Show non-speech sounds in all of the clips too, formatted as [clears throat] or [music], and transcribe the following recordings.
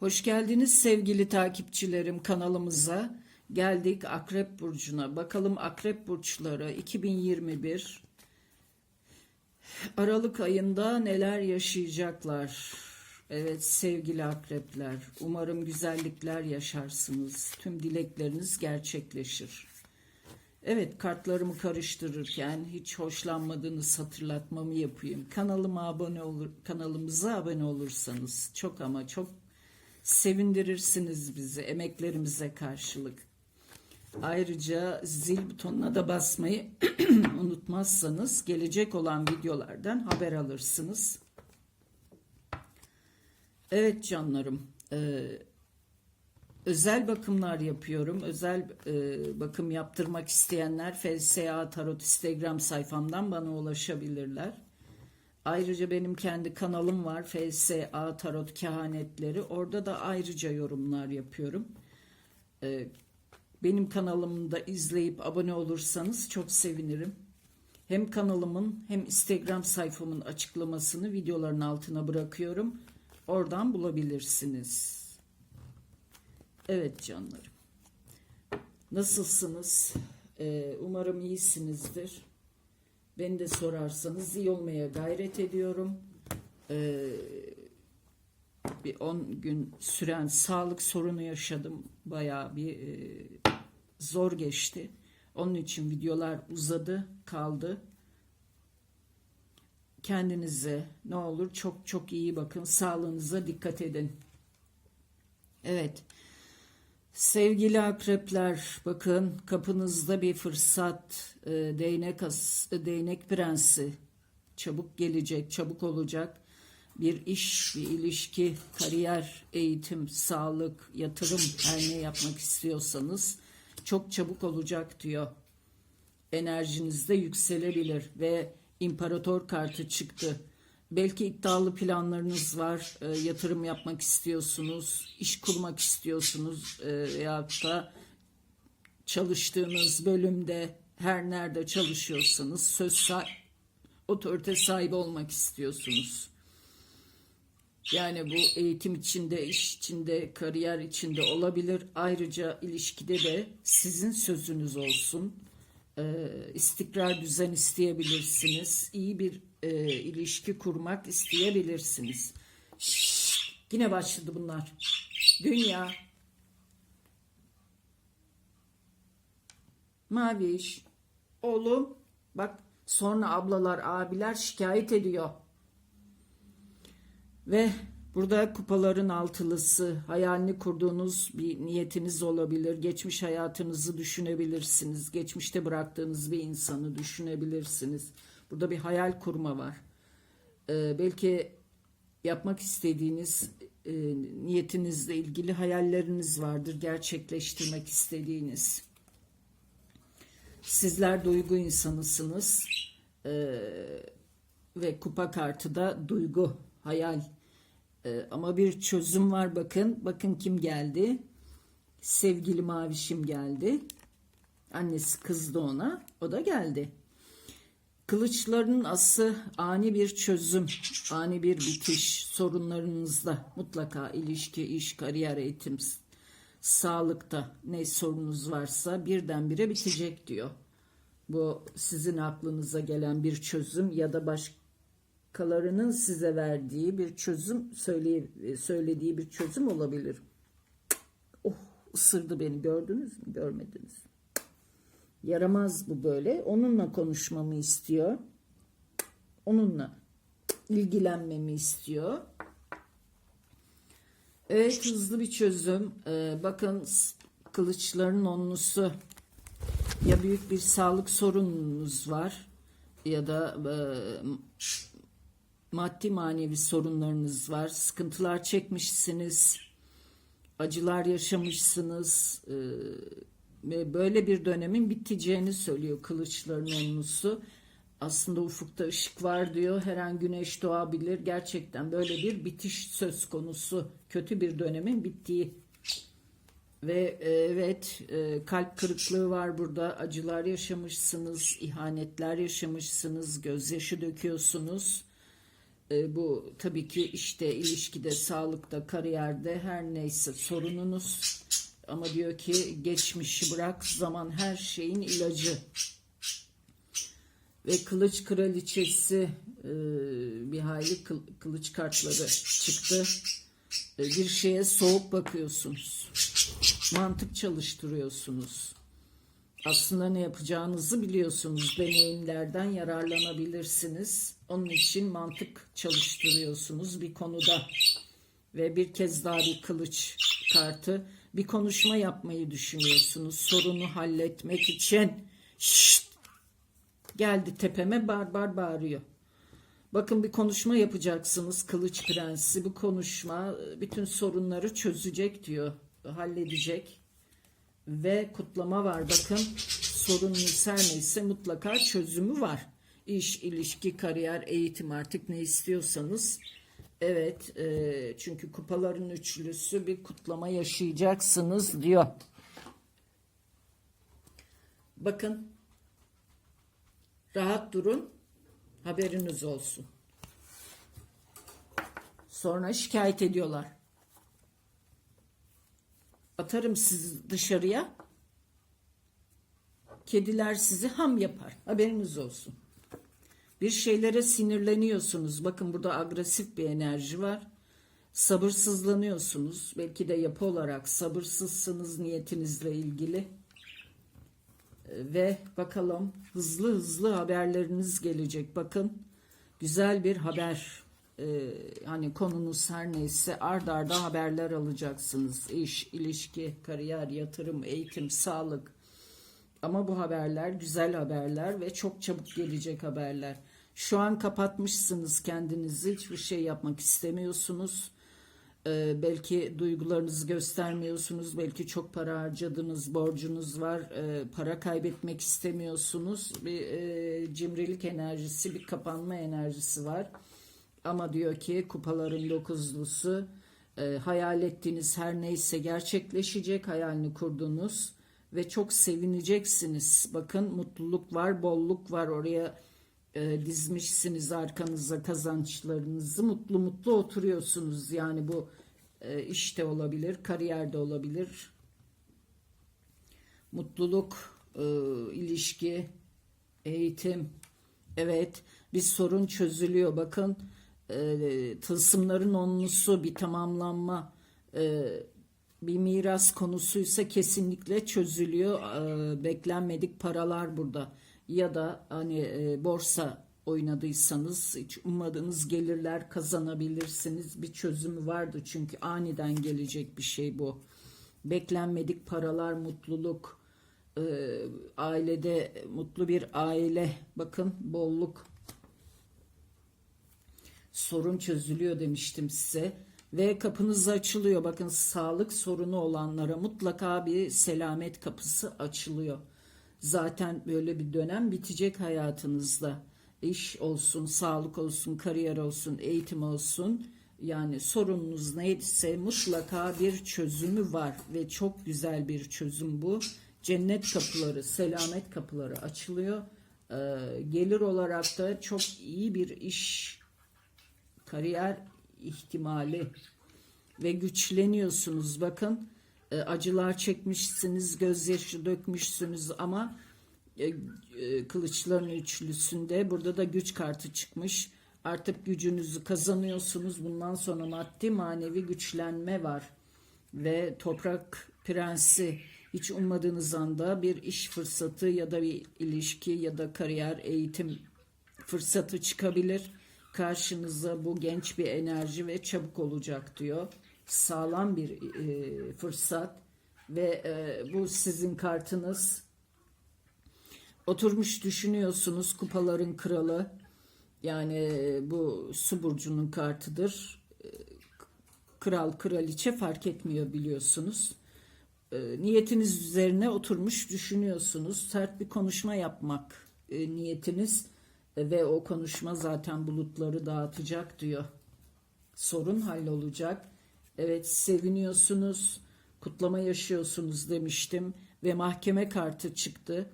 Hoş geldiniz sevgili takipçilerim kanalımıza. Geldik Akrep Burcu'na. Bakalım Akrep Burçları 2021 Aralık ayında neler yaşayacaklar? Evet sevgili akrepler, umarım güzellikler yaşarsınız. Tüm dilekleriniz gerçekleşir. Evet kartlarımı karıştırırken hiç hoşlanmadığınız hatırlatmamı yapayım. Kanalıma abone olur, kanalımıza abone olursanız çok ama çok sevindirirsiniz bizi emeklerimize karşılık. Ayrıca zil butonuna da basmayı [clears throat] unutmazsanız gelecek olan videolardan haber alırsınız. Evet canlarım, e, özel bakımlar yapıyorum. Özel e, bakım yaptırmak isteyenler FSA Tarot Instagram sayfamdan bana ulaşabilirler. Ayrıca benim kendi kanalım var FSA Tarot Kehanetleri. Orada da ayrıca yorumlar yapıyorum. E, benim kanalımı da izleyip abone olursanız çok sevinirim. Hem kanalımın hem Instagram sayfamın açıklamasını videoların altına bırakıyorum. Oradan bulabilirsiniz. Evet canlarım. Nasılsınız? Ee, umarım iyisinizdir. Beni de sorarsanız iyi olmaya gayret ediyorum. Ee, bir 10 gün süren sağlık sorunu yaşadım. Bayağı bir e, zor geçti. Onun için videolar uzadı, kaldı. Kendinize ne olur çok çok iyi bakın. Sağlığınıza dikkat edin. Evet. Sevgili akrepler bakın kapınızda bir fırsat e, değnek değnek prensi çabuk gelecek çabuk olacak. Bir iş bir ilişki kariyer eğitim sağlık yatırım her ne yapmak istiyorsanız çok çabuk olacak diyor. Enerjinizde yükselebilir ve imparator kartı çıktı Belki iddialı planlarınız var, e, yatırım yapmak istiyorsunuz, iş kurmak istiyorsunuz e, veyahut da çalıştığınız bölümde her nerede çalışıyorsanız söz sah- otorite sahibi olmak istiyorsunuz. Yani bu eğitim içinde, iş içinde, kariyer içinde olabilir. Ayrıca ilişkide de sizin sözünüz olsun. Ee, istikrar düzen isteyebilirsiniz. İyi bir e, ilişki kurmak isteyebilirsiniz. Şşş, yine başladı bunlar. Dünya. Maviş. Oğlum bak sonra ablalar abiler şikayet ediyor. Ve burada kupaların altılısı, hayalini kurduğunuz bir niyetiniz olabilir. Geçmiş hayatınızı düşünebilirsiniz. Geçmişte bıraktığınız bir insanı düşünebilirsiniz. Burada bir hayal kurma var. Ee, belki yapmak istediğiniz e, niyetinizle ilgili hayalleriniz vardır. Gerçekleştirmek istediğiniz. Sizler duygu insanısınız. Ee, ve kupa kartı da duygu, hayal. Ee, ama bir çözüm var bakın. Bakın kim geldi. Sevgili Mavişim geldi. Annesi kızdı ona. O da geldi. Kılıçların ası ani bir çözüm, ani bir bitiş sorunlarınızda mutlaka ilişki, iş, kariyer, eğitim, sağlıkta ne sorunuz varsa birdenbire bitecek diyor. Bu sizin aklınıza gelen bir çözüm ya da başkalarının size verdiği bir çözüm söylediği bir çözüm olabilir. Oh ısırdı beni gördünüz mü görmediniz mi? Yaramaz bu böyle. Onunla konuşmamı istiyor. Onunla ilgilenmemi istiyor. Evet hızlı bir çözüm. Ee, bakın kılıçların onlusu ya büyük bir sağlık sorununuz var ya da e, maddi manevi sorunlarınız var. Sıkıntılar çekmişsiniz. Acılar yaşamışsınız. Ve böyle bir dönemin biteceğini söylüyor kılıçların onlusu. Aslında ufukta ışık var diyor. Her an güneş doğabilir. Gerçekten böyle bir bitiş söz konusu. Kötü bir dönemin bittiği. Ve e, evet e, kalp kırıklığı var burada. Acılar yaşamışsınız, ihanetler yaşamışsınız, gözyaşı döküyorsunuz. E, bu tabii ki işte ilişkide, sağlıkta, kariyerde her neyse sorununuz. Ama diyor ki geçmişi bırak zaman her şeyin ilacı. Ve kılıç kraliçesi e, bir hayli kıl- kılıç kartları çıktı. E, bir şeye soğuk bakıyorsunuz. Mantık çalıştırıyorsunuz. Aslında ne yapacağınızı biliyorsunuz. Deneyimlerden yararlanabilirsiniz. Onun için mantık çalıştırıyorsunuz bir konuda. Ve bir kez daha bir kılıç kartı. Bir konuşma yapmayı düşünüyorsunuz. Sorunu halletmek için. Şşt! Geldi tepeme bar bar bağırıyor. Bakın bir konuşma yapacaksınız Kılıç Prensi. Bu konuşma bütün sorunları çözecek diyor. Halledecek. Ve kutlama var bakın. Sorununuz her neyse mutlaka çözümü var. İş, ilişki, kariyer, eğitim artık ne istiyorsanız. Evet e, çünkü kupaların üçlüsü bir kutlama yaşayacaksınız diyor. Bakın rahat durun haberiniz olsun. Sonra şikayet ediyorlar. Atarım sizi dışarıya. Kediler sizi ham yapar. Haberiniz olsun. Bir şeylere sinirleniyorsunuz. Bakın burada agresif bir enerji var. Sabırsızlanıyorsunuz. Belki de yapı olarak sabırsızsınız niyetinizle ilgili. Ve bakalım hızlı hızlı haberleriniz gelecek. Bakın güzel bir haber. Ee, hani konunuz her neyse ard arda haberler alacaksınız. İş, ilişki, kariyer, yatırım, eğitim, sağlık. Ama bu haberler güzel haberler ve çok çabuk gelecek haberler. Şu an kapatmışsınız kendinizi, hiçbir şey yapmak istemiyorsunuz. Ee, belki duygularınızı göstermiyorsunuz, belki çok para harcadınız, borcunuz var, Ee, para kaybetmek istemiyorsunuz. Bir e, cimrilik enerjisi, bir kapanma enerjisi var. Ama diyor ki kupaların dokuzlusu, e, hayal ettiğiniz her neyse gerçekleşecek, hayalini kurdunuz ve çok sevineceksiniz. Bakın mutluluk var, bolluk var oraya e, dizmişsiniz arkanıza kazançlarınızı mutlu mutlu oturuyorsunuz. Yani bu e, işte olabilir, kariyerde olabilir. Mutluluk, e, ilişki, eğitim. Evet, bir sorun çözülüyor. Bakın e, tılsımların onlusu bir tamamlanma. E, bir miras konusuysa kesinlikle çözülüyor. E, beklenmedik paralar burada. Ya da hani e, borsa oynadıysanız hiç ummadığınız gelirler kazanabilirsiniz. Bir çözümü vardı çünkü aniden gelecek bir şey bu. Beklenmedik paralar, mutluluk, e, ailede mutlu bir aile, bakın bolluk, sorun çözülüyor demiştim size. Ve kapınız açılıyor. Bakın sağlık sorunu olanlara mutlaka bir selamet kapısı açılıyor. Zaten böyle bir dönem bitecek hayatınızda. İş olsun, sağlık olsun, kariyer olsun, eğitim olsun. Yani sorununuz neyse mutlaka bir çözümü var ve çok güzel bir çözüm bu. Cennet kapıları, selamet kapıları açılıyor. Ee, gelir olarak da çok iyi bir iş, kariyer ihtimali ve güçleniyorsunuz. Bakın e, acılar çekmişsiniz, gözyaşı dökmüşsünüz ama e, e, kılıçların üçlüsünde burada da güç kartı çıkmış. Artık gücünüzü kazanıyorsunuz. Bundan sonra maddi manevi güçlenme var. Ve toprak prensi hiç ummadığınız anda bir iş fırsatı ya da bir ilişki ya da kariyer eğitim fırsatı çıkabilir. Karşınıza bu genç bir enerji ve çabuk olacak diyor. Sağlam bir e, fırsat ve e, bu sizin kartınız. Oturmuş düşünüyorsunuz kupaların kralı. Yani e, bu su burcunun kartıdır. E, Kral kraliçe fark etmiyor biliyorsunuz. E, niyetiniz üzerine oturmuş düşünüyorsunuz. Sert bir konuşma yapmak niyetiniz ve o konuşma zaten bulutları dağıtacak diyor. Sorun hallolacak. Evet seviniyorsunuz, kutlama yaşıyorsunuz demiştim ve mahkeme kartı çıktı.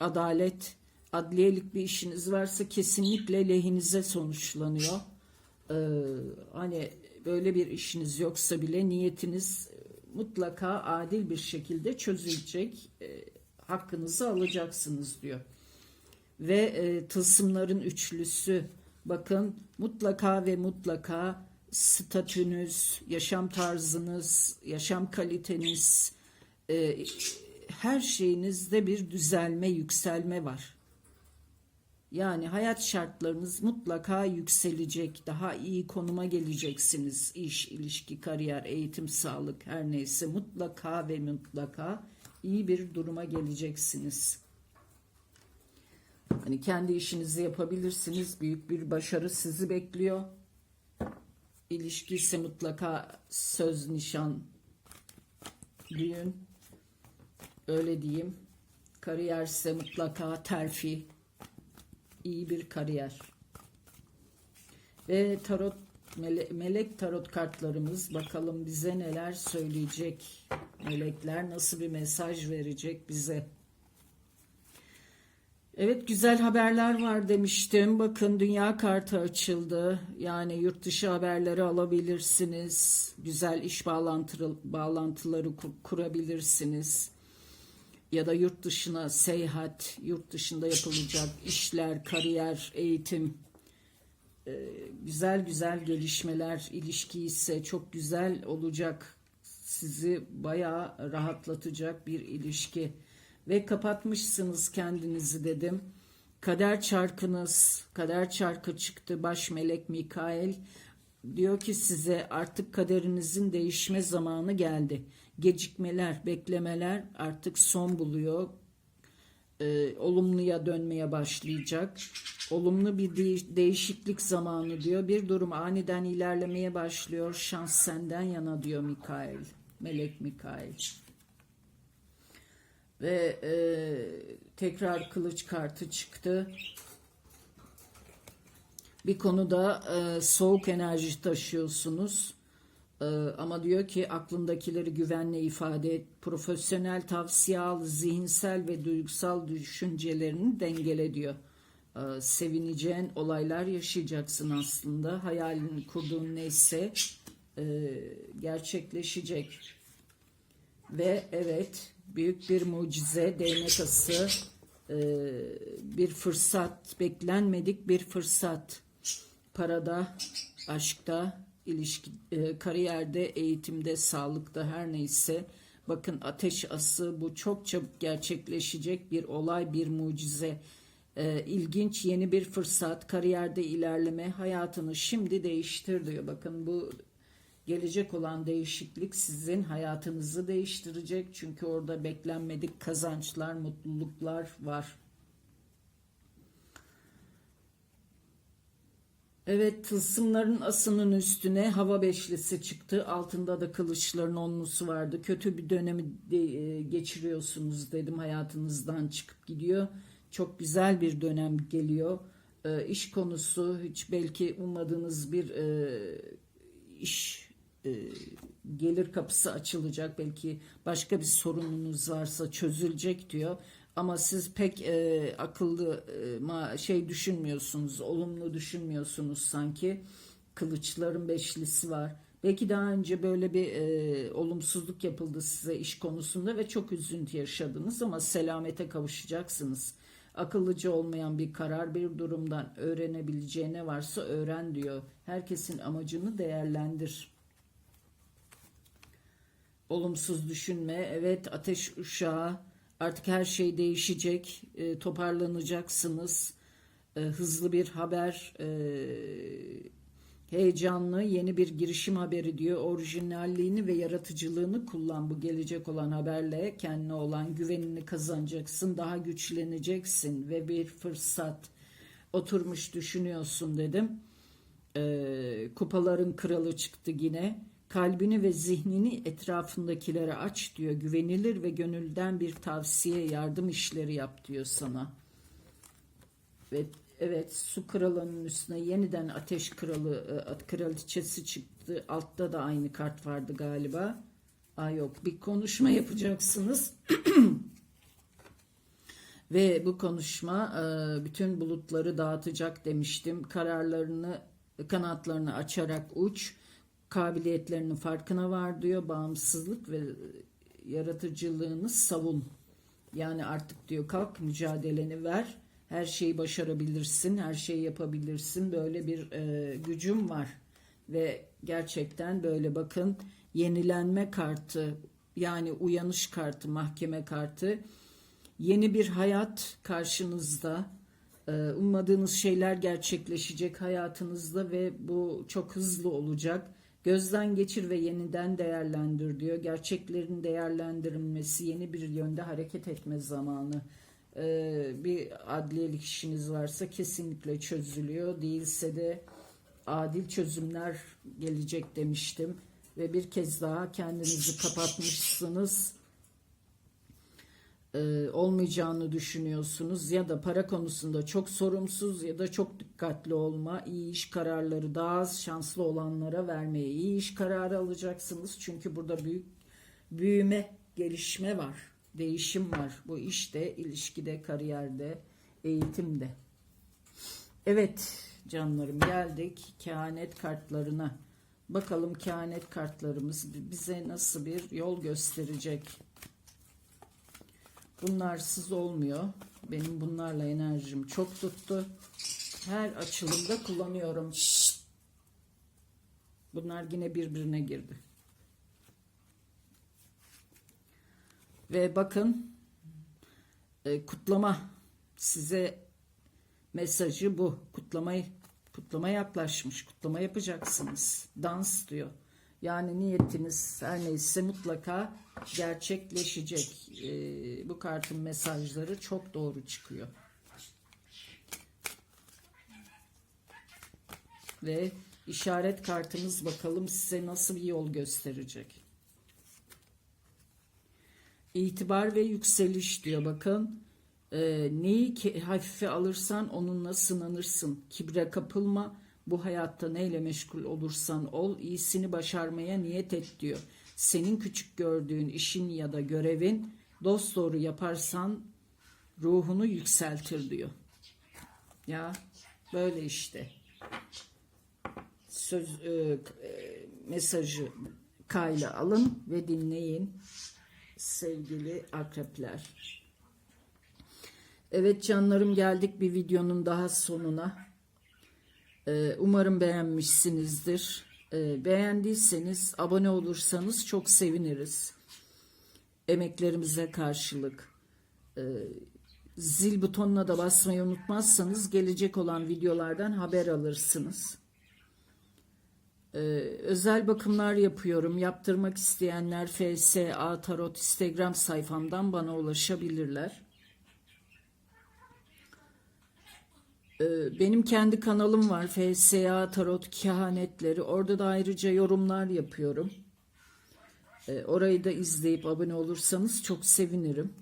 Adalet, adliyelik bir işiniz varsa kesinlikle lehinize sonuçlanıyor. Ee, hani böyle bir işiniz yoksa bile niyetiniz e, mutlaka adil bir şekilde çözülecek. E, hakkınızı alacaksınız diyor. Ve e, tılsımların üçlüsü bakın mutlaka ve mutlaka statünüz, yaşam tarzınız, yaşam kaliteniz, e, her şeyinizde bir düzelme, yükselme var. Yani hayat şartlarınız mutlaka yükselecek, daha iyi konuma geleceksiniz. İş, ilişki, kariyer, eğitim, sağlık her neyse mutlaka ve mutlaka iyi bir duruma geleceksiniz. Hani kendi işinizi yapabilirsiniz. Büyük bir başarı sizi bekliyor. İlişki ise mutlaka söz, nişan, düğün. Öyle diyeyim. Kariyer ise mutlaka terfi. iyi bir kariyer. Ve tarot mele- melek tarot kartlarımız bakalım bize neler söyleyecek. Melekler nasıl bir mesaj verecek bize. Evet güzel haberler var demiştim. Bakın dünya kartı açıldı. Yani yurt dışı haberleri alabilirsiniz. Güzel iş bağlantılı, bağlantıları kur- kurabilirsiniz. Ya da yurt dışına seyahat, yurt dışında yapılacak işler, kariyer, eğitim. Ee, güzel güzel gelişmeler, ilişki ise çok güzel olacak. Sizi bayağı rahatlatacak bir ilişki ve kapatmışsınız kendinizi dedim. Kader çarkınız, kader çarkı çıktı baş melek Mikael. Diyor ki size artık kaderinizin değişme zamanı geldi. Gecikmeler, beklemeler artık son buluyor. Ee, olumluya dönmeye başlayacak. Olumlu bir de- değişiklik zamanı diyor. Bir durum aniden ilerlemeye başlıyor. Şans senden yana diyor Mikael. Melek Mikael. Ve e, tekrar kılıç kartı çıktı. Bir konuda e, soğuk enerji taşıyorsunuz. E, ama diyor ki aklındakileri güvenle ifade et. Profesyonel tavsiye al. Zihinsel ve duygusal düşüncelerini dengele diyor. E, sevineceğin olaylar yaşayacaksın aslında. Hayalini kurduğun neyse e, gerçekleşecek. Ve evet büyük bir mucize değnek ası e, bir fırsat beklenmedik bir fırsat. Parada aşkta ilişki e, kariyerde eğitimde sağlıkta her neyse. Bakın ateş ası bu çok çabuk gerçekleşecek bir olay bir mucize. E, ilginç yeni bir fırsat kariyerde ilerleme hayatını şimdi değiştir diyor. Bakın bu gelecek olan değişiklik sizin hayatınızı değiştirecek. Çünkü orada beklenmedik kazançlar, mutluluklar var. Evet tılsımların asının üstüne hava beşlisi çıktı. Altında da kılıçların onlusu vardı. Kötü bir dönemi de, e, geçiriyorsunuz dedim. Hayatınızdan çıkıp gidiyor. Çok güzel bir dönem geliyor. E, iş konusu hiç belki ummadığınız bir e, iş e, gelir kapısı açılacak. Belki başka bir sorununuz varsa çözülecek diyor. Ama siz pek e, akıllı e, şey düşünmüyorsunuz, olumlu düşünmüyorsunuz sanki. Kılıçların beşlisi var. Belki daha önce böyle bir e, olumsuzluk yapıldı size iş konusunda ve çok üzüntü yaşadınız ama selamete kavuşacaksınız. Akıllıca olmayan bir karar bir durumdan öğrenebileceği ne varsa öğren diyor. Herkesin amacını değerlendir. Olumsuz düşünme. Evet ateş uşağı. Artık her şey değişecek. E, toparlanacaksınız. E, hızlı bir haber. E, heyecanlı yeni bir girişim haberi diyor. Orijinalliğini ve yaratıcılığını kullan bu gelecek olan haberle. Kendine olan güvenini kazanacaksın. Daha güçleneceksin ve bir fırsat oturmuş düşünüyorsun dedim. E, kupaların kralı çıktı yine. Kalbini ve zihnini etrafındakilere aç diyor. Güvenilir ve gönülden bir tavsiye, yardım işleri yap diyor sana. Ve evet su kralının üstüne yeniden ateş kralı, e, kraliçesi çıktı. Altta da aynı kart vardı galiba. Aa yok bir konuşma yapacaksınız. [clears throat] Ve bu konuşma e, bütün bulutları dağıtacak demiştim. Kararlarını kanatlarını açarak uç. Kabiliyetlerinin farkına var diyor. Bağımsızlık ve yaratıcılığını savun. Yani artık diyor kalk mücadeleni ver. Her şeyi başarabilirsin, her şeyi yapabilirsin. Böyle bir e, gücüm var. Ve gerçekten böyle bakın yenilenme kartı yani uyanış kartı, mahkeme kartı. Yeni bir hayat karşınızda. Ee, Ummadığınız şeyler gerçekleşecek hayatınızda ve bu çok hızlı olacak. Gözden geçir ve yeniden değerlendir diyor. Gerçeklerin değerlendirilmesi, yeni bir yönde hareket etme zamanı. Ee, bir adliyelik işiniz varsa kesinlikle çözülüyor. Değilse de adil çözümler gelecek demiştim. Ve bir kez daha kendinizi kapatmışsınız e, olmayacağını düşünüyorsunuz ya da para konusunda çok sorumsuz ya da çok dikkatli olma, iyi iş kararları daha az şanslı olanlara vermeye iyi iş kararı alacaksınız. Çünkü burada büyük büyüme, gelişme var, değişim var. Bu işte, ilişkide, kariyerde, eğitimde. Evet canlarım geldik kehanet kartlarına. Bakalım kehanet kartlarımız bize nasıl bir yol gösterecek. Bunlarsız olmuyor. Benim bunlarla enerjim çok tuttu. Her açılımda kullanıyorum. Bunlar yine birbirine girdi. Ve bakın e, kutlama size mesajı bu. Kutlamayı kutlama yaklaşmış. Kutlama yapacaksınız. Dans diyor. Yani niyetiniz her neyse mutlaka gerçekleşecek. Ee, bu kartın mesajları çok doğru çıkıyor. Ve işaret kartınız bakalım size nasıl bir yol gösterecek. İtibar ve yükseliş diyor bakın. Ee, neyi hafife alırsan onunla sınanırsın. Kibre kapılma. Bu hayatta neyle meşgul olursan ol, iyisini başarmaya niyet et diyor. Senin küçük gördüğün işin ya da görevin dost doğru yaparsan ruhunu yükseltir diyor. Ya böyle işte. Söz e, e, mesajı kayla alın ve dinleyin sevgili akrepler. Evet canlarım geldik bir videonun daha sonuna. Ee, umarım beğenmişsinizdir. Ee, beğendiyseniz abone olursanız çok seviniriz. Emeklerimize karşılık. Ee, zil butonuna da basmayı unutmazsanız gelecek olan videolardan haber alırsınız. özel bakımlar yapıyorum. Yaptırmak isteyenler FSA Tarot Instagram sayfamdan bana ulaşabilirler. Benim kendi kanalım var FSA Tarot Kehanetleri. Orada da ayrıca yorumlar yapıyorum. Ee, orayı da izleyip abone olursanız çok sevinirim.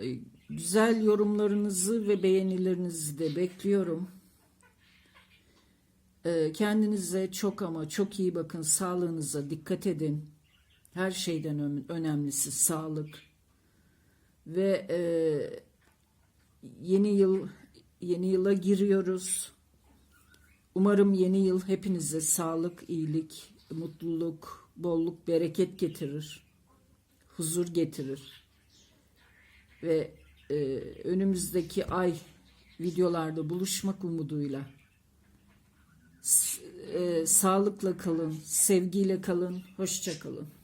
Ee, güzel yorumlarınızı ve beğenilerinizi de bekliyorum. Kendinize çok ama çok iyi bakın. Sağlığınıza dikkat edin. Her şeyden önemlisi sağlık. Ve eee yeni yıl yeni yıla giriyoruz. Umarım yeni yıl hepinize sağlık, iyilik, mutluluk, bolluk, bereket getirir. Huzur getirir. Ve e, önümüzdeki ay videolarda buluşmak umuduyla e, sağlıkla kalın, sevgiyle kalın, hoşça kalın.